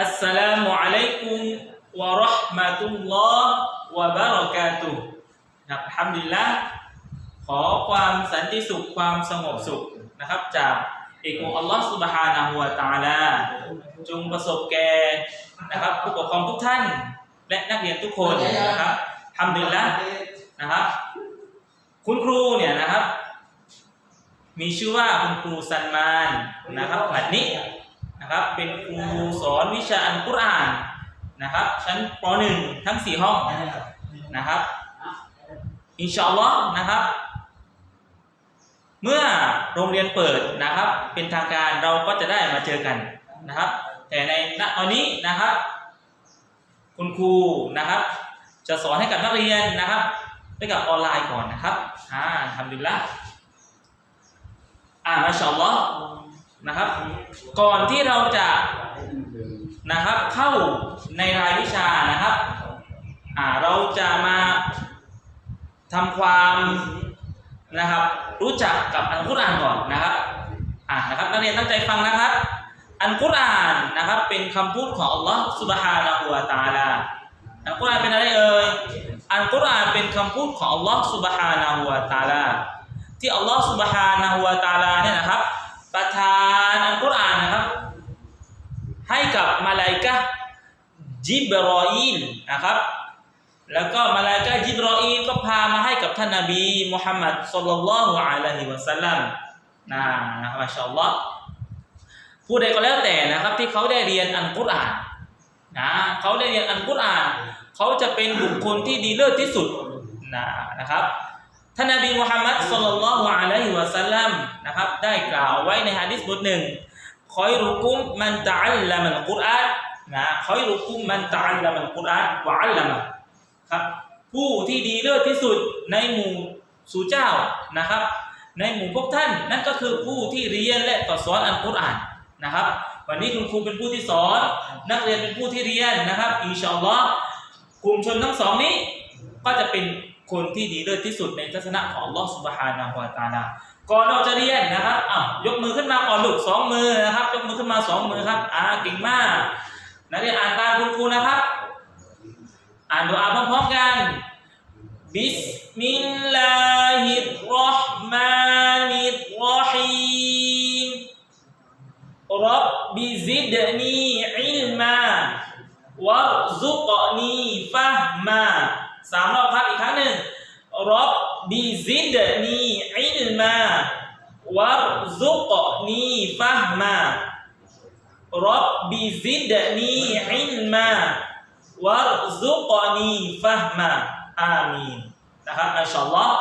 อัสสลามุอะลัยกุมวะเราะห์มะตุลลอฮ์วะบะเราะกาตุฮ์นะครับอัลฮัมดุลิลละขอความสันติสุขความสงบสุขนะครับจากเอกองอัลลอฮ์ซุบฮานะฮูวะตาลาจงประสบแก่นะครับผู้ปกครองทุกท่าน และนักเรียนทุกคนนะครับทำดีแล้วนะครับ คุณครูเนี่ยนะครับ มีชื่อว่าคุณครูซันมานนะครับหัดนี้ นะครับ เป็นครูสอนวิชาอัลกุรอานนะครับ ชั้นป .1 ทั้ง 4 ห้องนะครับ อินชาอัลลอฮ์นะครับ เมื่อโรงเรียนเปิดนะครับ เป็นทางการเราก็จะได้มาเจอกันนะครับ แต่ในณตอนนี้นะครับ คุณครูนะครับ จะสอนให้กับนักเรียนนะครับด้วยกับออนไลน์ก่อนนะครับอ่าทำดีละอ่ามาชาอัลลอฮ์ นะครับ ก่อนที่เราจะนะครับเข้าในรายวิชานะครับอ่าเราจะมาทำความนะครับ รู้จักกับอัลกุรอานก่อนนะครับอ่านะครับนักเรียนตั้งใจฟังนะครับ อัลกุรอานนะครับ เป็นคำพูดของอัลลอฮ์สุบฮานะฮูวะตาลาอัลกุรอานเป็นอะไรเอ่ยอัลกุรอานเป็นคำพูดของอัลลอฮ์สุบฮานะฮูวะตาลาที่อัลลอฮ์สุบฮานะฮูวะตาลาเนี่ยนะครับ ประทานอัลกุรอานนะครับ ให้กับมาลาอิกะจิบรออีลนะครับ แล้วก็มาลาอิกะจิบรออีลก็พามาให้กับท่านนบีมุฮัมมัดศ็อลลัลลอฮุอะลัยฮิวะสัลลัมนะนะครับมาชาอัลลอฮ์ผู้ใดก็แล้วแต่นะครับที่เขาได้เรียนอัลกุรอานนะเขาได้เรียนอัลกุรอานเขาจะเป็นบุคคลที่ดีเลิศที่สุดนะนะครับ ท่านนบีมุฮัมมัดศ็อลลัลลอฮุอะลัยฮิวะสัลลัมนะครับ ได้กล่าวไว้ในฮะดิษบทหนึ่งคอยรุกุมมันตะอัลละมัลกุรอานนะคอยรุกุมมันตะอัลละมัลกุรอานวะอัลละมะครับผู้ที่ดีเลิศที่สุดในหมู่สู่เจ้านะครับ ในหมู่พวกท่านนั่นก็คือผู้ที่เรียนและก็สอนอัลกุรอานนะครับ วันนี้คุณครูเป็นผู้ที่สอน นักเรียนเป็นผู้ที่เรียนนะครับอินชาอัลลอฮ์กลุ่มชนทั้งสองนี้ก็จะเป็น คนที่ดีเลิศที่สุดในทัศนะของลอสุบฮานาหัวตาลาก่อนเราจะเรียนนะครับอ้าวยกมือขึ้นมาก่อนลูกสองมือนะครับ ยกมือขึ้นมาสองมือครับอ่าเก่งมากนักเรียนอ่านตามคุณครูนะครับ อ่านดูอาพร้อมๆกันบิสมิลลาฮิรเราะห์มานิรเราะฮีมรับบิซิดนีอิลมา วัรซุกนีฟะมาสามรอบครับอีกครั้งหนึ่งรับบิซิดนีอิลมาวัรซุกนีฟะมารับบิซิดนีอิลมาวัรซุกนีฟะมาอามีนนะครับอัลชาอัลลอฮ์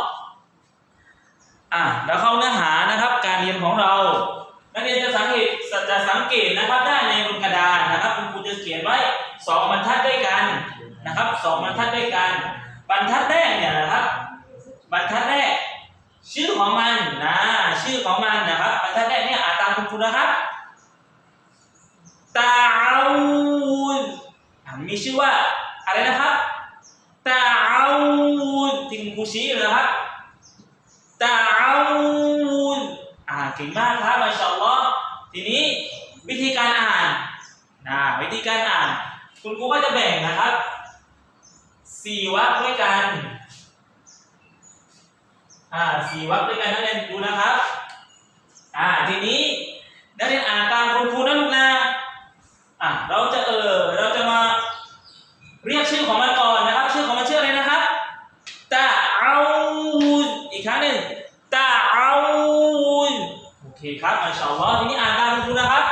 อะแล้วเข้าเนื้อหานะครับ การเรียนของเรา นักเรียนจะสังเกตจะสังเกตนะครับได้ในบนกระดานนะครับคุณครูจะเขียนไว้สองบรรทัดด้วยกันนะครับสองบรรทัดด้วยกัน บรรทัดแรกเนี่ยนะครับ บรรทัดแรก ชื่อของมันนะชื่อของมันนะครับ บรรทัดแรกเนี่ยอ่านตามคุณครูนะครับตาอูดมีชื่อว่าอะไรนะครับตาอูดที่คุณครูชี้เลยนะครับ ตาอูดอ่าเก่งมากครับมาชาอัลลอฮ์ทีนี้วิธีการอ่านนะวิธีการอ่าน คุณครูก็จะแบ่งนะครับสี่วรรคด้วยกันอ่าสี่วรรคด้วยกันนักเรียนดูนะครับอ่าทีนี้นักเรียนอ่านตามคุณครูนะลูกนะอ่าเราจะเออเราจะมาเรียกชื่อของมันก่อนนะครับ ชื่อของมันชื่ออะไรนะครับตาเอาอีกครั้งหนึ่ง ตาเอานโอ เคครับอัลชาอัลลอฮ์ทีนี้อ่านตามคุณครูนะครับ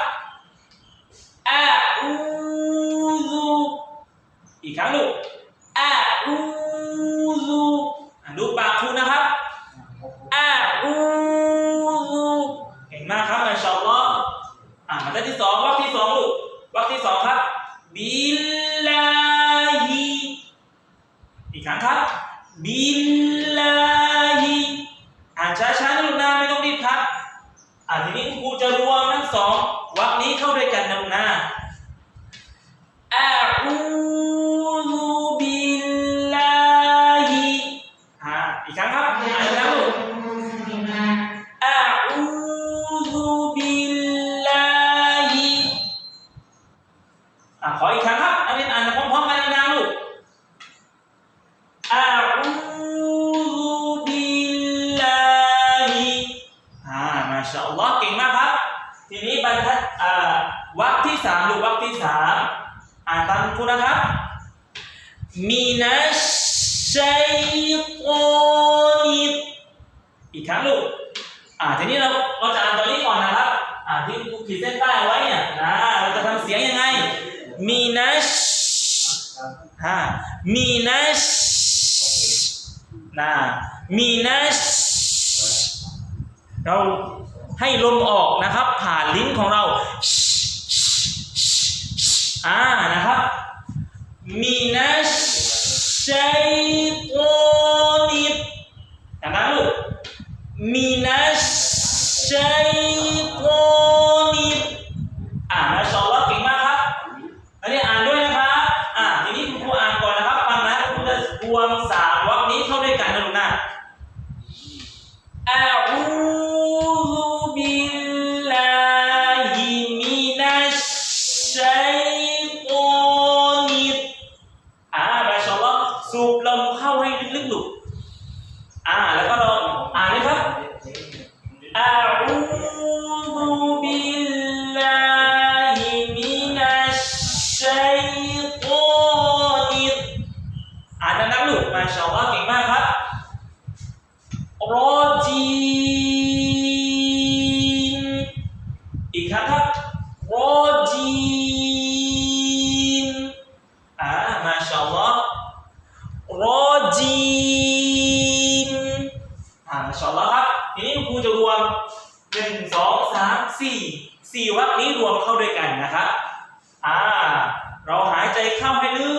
อ่านตามคุณนะครับมินัชชัยฏอนิอีกครั้งลูกอ่าทีนี้เราเราจะอ่านตัวนี้ก่อนนะครับอ่าที่ครูขีดเส้นใต้เอาไว้เนี่ยนะเราจะทำเสียงยังไงมินัชฮะมินัชนะมินัชเราให้ลมออกนะครับ ผ่านลิ้นของเรา อ่านะครับมีนัชชัยตอนิดอย่างนั้นลูกมีนัชชัย สูบลมเข้าให้ลึกๆหนุกอ่า แล้วก็เรา อ่ามาชาอัลลอฮ์ครับ ทีนี้ครูจะรวมหนึ่งสองสามสี่สี่วรรคนี้รวมเข้าด้วยกันนะครับอ่าเราหายใจเข้าให้ลึ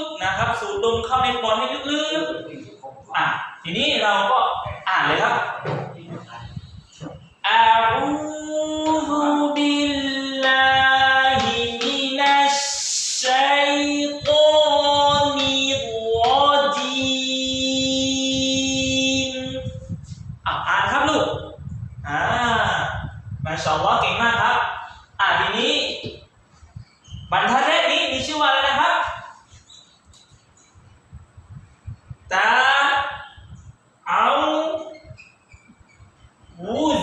กนะครับ สูดลมเข้าในปอดให้ลึกๆอะทีนี้เราก็อ่านเลยครับอาอูบิล อะอ่านครับลูก อ่ามาชาอัลลอเก่งมากครับ อ่าทีนี้ บรรทัดแรกนี้มีชื่อว่าอะไรนะครับตาเอาวูด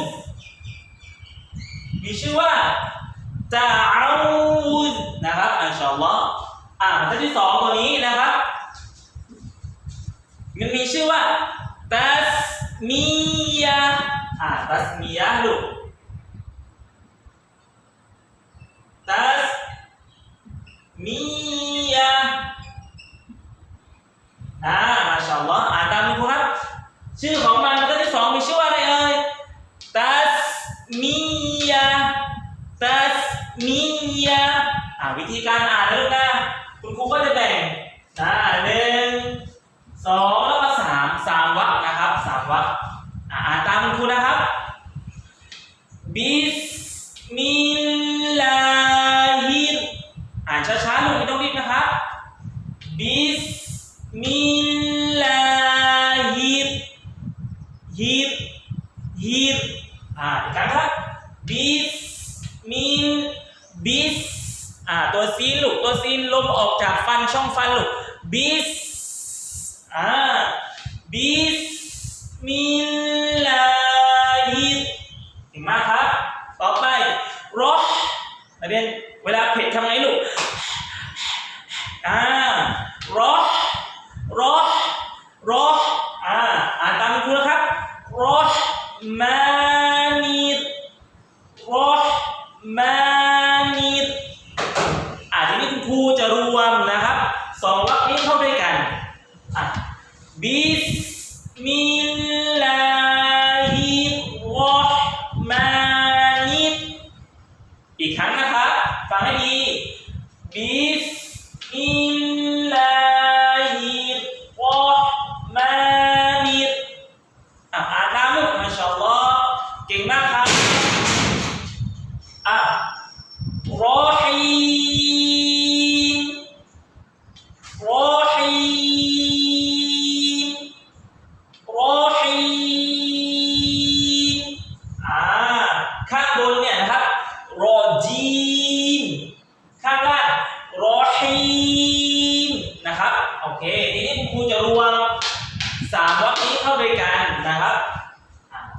มีชื่อว่าตาเอาวูดนะครับอัลลอฮ์อัลลอฮ์อ่าบรรทัดที่สองตัวนี้นะครับ มันมีชื่อว่าตัส มียะอ่าตัสมียะลูกตัสมียะอ่ามาชาอัลลอฮ์อ่านตามคุณครูครับ ชื่อของมันก็ที่สองมีชื่อว่าอะไรเอ่ยตัสมียะตัสมียะอ่าวิธีการอ่านนะลูกนะคุณครูก็จะแบ่งอ่าหนึ่งสองแล้วก็สามสามวรรคนะครับสามวรรคอ่าอ่านตามคุณครูนะครับ บิสมิลลาฮิรอ่านช้าๆลูกไม่ต้องรีบนะครับบิสมิลลาฮิรฮิรฮิรอ่าอีกครั้งครับบิสมิลบิสอ่าตัวซีนลูกตัวซีนลมออกจากฟันช่องฟันลูกบิสอ่าบิสมิลลาฮิรเก่งมากครับ ต่อไปรอนักเรียนเวลาเผ็ดทำไงลูก อ่ารอรอรออ่าอ่านตามคุณครูนะครับรอมานิดรอมานิดอ่าทีนี้คุณครูจะรวมนะครับสองวรรคนี้เข้าด้วยกันอะบิสมิลลาฮิรเราะห์มานิดอีกครั้งนะครับ ฟังให้ดี บิ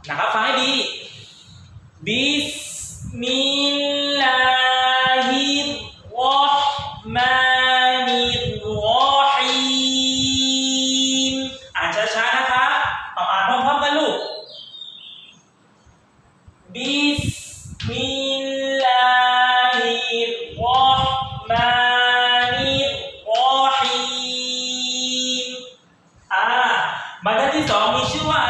นะครับฟังให้ดีบิสมิลลาฮิรเราะห์มานิรเราะฮีมอ่านช้าๆนะครับต้องอ่านพร้อมๆกันลูกบิสมิลลาฮิรเราะห์มานิรเราะมอ่ามาด้านที่สองมีชื่อว่า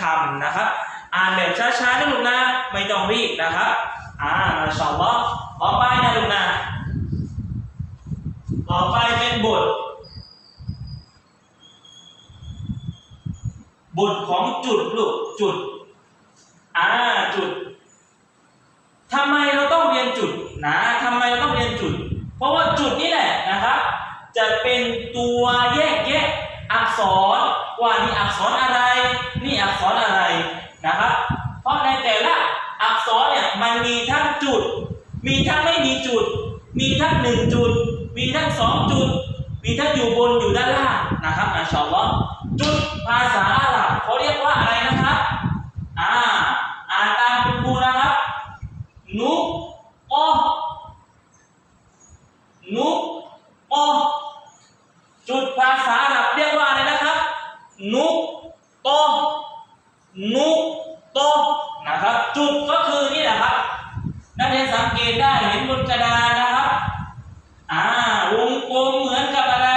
คำนะครับ อ่านแบบช้าๆนะลูกนะ ไม่ต้องรีบนะครับ อ่ามาชาอัลลอฮ์ต่อไปนะลูกนะ ต่อไปเป็นบทบุตรของจุดลูกจุด อ่าจุดทำไมเราต้องเรียนจุดนะทำไมเราต้องเรียนจุด เพราะว่าจุดนี่แหละนะครับ จะเป็นตัวแยกแยะอักษรว่านี่อักษรอะไร นี่อักษรอะไรนะครับ เพราะในแต่ละอักษรเนี่ยมันมีทั้งจุด มีทั้งไม่มีจุด มีทั้งหนึ่งจุด มีทั้งสองจุด มีทั้งอยู่บนอยู่ด้านล่างนะครับอัลชอัลลอฮ์จุดภาษาอาหรับเขาเรียกว่าอะไรนะครับ อ่า อ่านตามคุณครูนะครับ นุกอนุกอจุดภาษาอาหรับเรียกว่าอะไรนะครับ นุกโตนุกโตนะครับ จุดก็คือนี่แหละครับ นักเรียนสังเกตได้เห็นบนกระดานนะครับ อ่าวงกลมเหมือนกับอะไร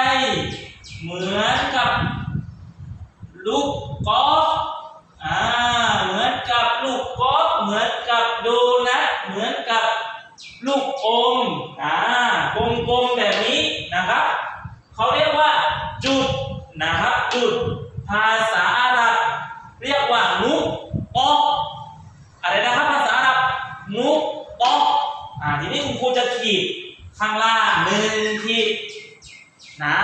เหมือนกับ ลูกกอล์ฟอ่า เหมือนกับลูกกอล์ฟเหมือนกับโดนัท เหมือนกับลูกอม อ่ากลมๆแบบนี้นะครับ เขาเรียกว่า จุดนะครับ จุด ภาษาอาหรับ เรียกว่านุกออะไรนะครับ ภาษาอาหรับ นุกออ่า ทีนี้คุณครูจะขีดข้างล่างหนึ่งขีดนะ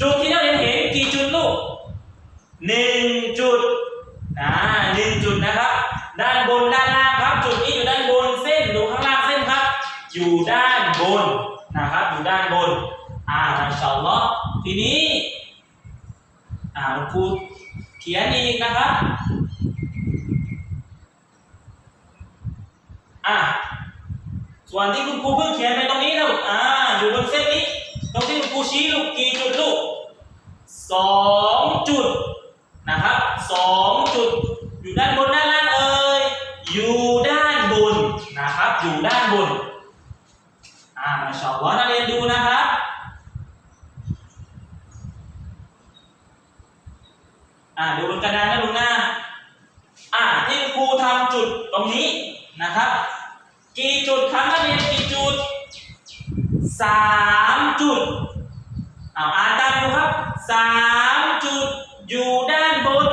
จุดที่นักเรียนเห็นกี่จุดลูกหนึ่งจุดนะหนึ่งจุดนะครับ ด้านบนด้านล่างครับ จุดนี้อยู่ด้านบนเส้นดูข้างล่างเส้นครับ อยู่ด้านบนนะครับ อยู่ด้านบนอ่าอินชาอัลลอฮ์ทีนี้อ่าคุณครูเขียนอีกนะครับอ่าส่วนที่คุณครูเพิ่งเขียนไปตรงนี้นะอ่าอยู่บนเส้นนี้ ตรงที่ครูชี้ลูกกี่จุดลูกสองจุดนะครับสองจุด อยู่ด้านบนด้านล่างเอ่ยอยู่ด้านบนนะครับ อยู่ด้านบน อ่ามาชอบว่านักเรียนดูนะครับ อ่าดูบนกระดานนะลุงนะอ่าที่ครูทำจุดตรงนี้นะครับ กี่จุดครับนักเรียนกี่จุดสามจุดเอาอ่านตามดูครับสามจุดอยู่ด้านบน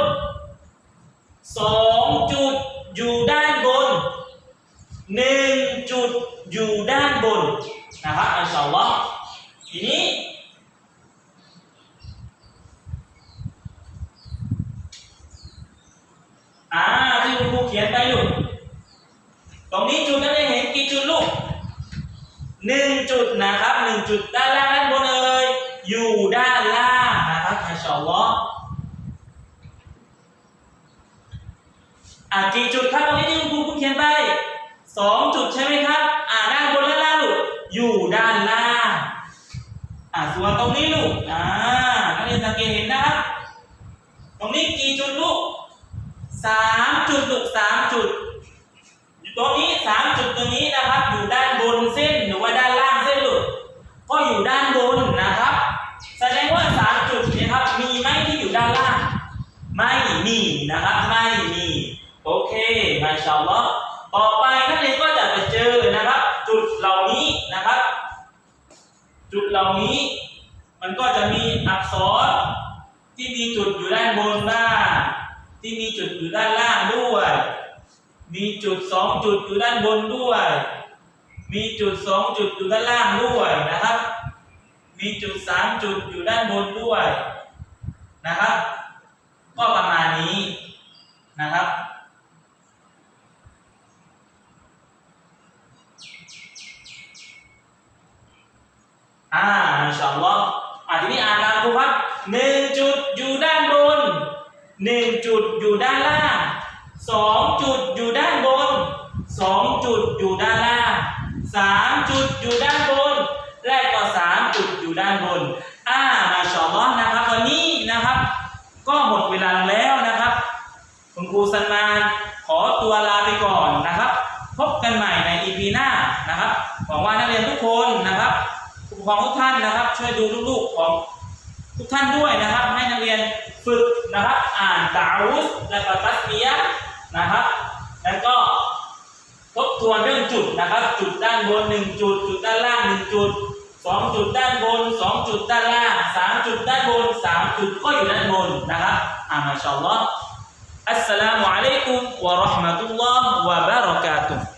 สองจุดอยู่ด้านบนหนึ่งจุดอยู่ด้านบนนะครับอัลลอฮ์วะทีนี้ อ่าที่คุณครูเขียนไปอยู่ ตรงนี้จุดนักเรียนเห็นกี่จุดลูกหนึ่งจุดนะครับหนึ่งจุดด้านล่างด้านบนเอ่ยอยู่ด้านล่างนะครับมาชาอัลลอฮ์ อ่ากี่จุดครับตรงนี้ที่คุณครูเขียนไปสองจุดใช่ไหมครับ อ่าด้านบนและล่างลูกอยู่ด้านล่างอ่าส่วนตรงนี้ลูกอ่านักเรียนสังเกตเห็นนะครับ ตรงนี้กี่จุดลูกสามจุดลูกสามจุดอยู่ตรงนี้สามจุดตรงนี้นะครับ อยู่ด้านบนเส้นหรือว่าด้านล่างเส้นลูกก็อยู่ด้านบนนะครับ แสดงว่าสามจุดเนะครับมีไหมที่อยู่ด้านล่าง ไม่มีนะครับ ไม่มี โอเคมาชาอัลลอฮ์ ต่อไปนักเรียนก็จะไปเจอนะครับ จุดเหล่านี้นะครับ จุดเหล่านี้ มันก็จะมีอักษรที่ที่มีจุดอยู่ด้านบนบ้างที่มีจุดอยู่ด้านล่างด้วย มีจุดสองจุดอยู่ด้านบนด้วย มีจุดสองจุดอยู่ด้านล่างด้วยนะครับ มีจุดสามจุดอยู่ด้านบนด้วยนะครับ ก็ประมาณนี้นะครับ อ่าอินชาอัลลอฮ์อ่าทีนี้อ่านตามครูครับหนึ่งจุดอยู่ด้านบนหนึ่งจุดอยู่ด้านล่างสองจุดอยู่ด้านบนสองจุดอยู่ด้านล่างสามจุดอยู่ด้านบน และก็สามจุดอยู่ด้านบนอ่ามาชอัลลอฮ์นะครับวันนี้นะครับ ก็หมดเวลาแล้วนะครับ คุณครูสันมานขอตัวลาไปก่อนนะครับ พบกันใหม่ในอีพีหน้านะครับหวังว่านักเรียนทุกคนนะครับ ผู้ปกครองทุกท่านนะครับ ช่วยดูลูกๆของทุกท่านด้วยนะครับ ให้นักเรียนฝึกนะครับ อ่านตาวุสและปตัสเมียนะครับ แล้วก็ทบทวนเรื่องจุดนะครับ จุดด้านบน 1 จุด จุดด้านล่าง 1 จุด 2 จุดด้านบน 2 จุดด้านล่าง 3 จุดด้านบน 3 จุดก็อยู่ด้านบนนะครับอ่ามาชาอัลลอฮ์อัสสลามุอะลัยกุมวะราะห์มะตุลลอฮ์วะบะเราะกาตุฮ์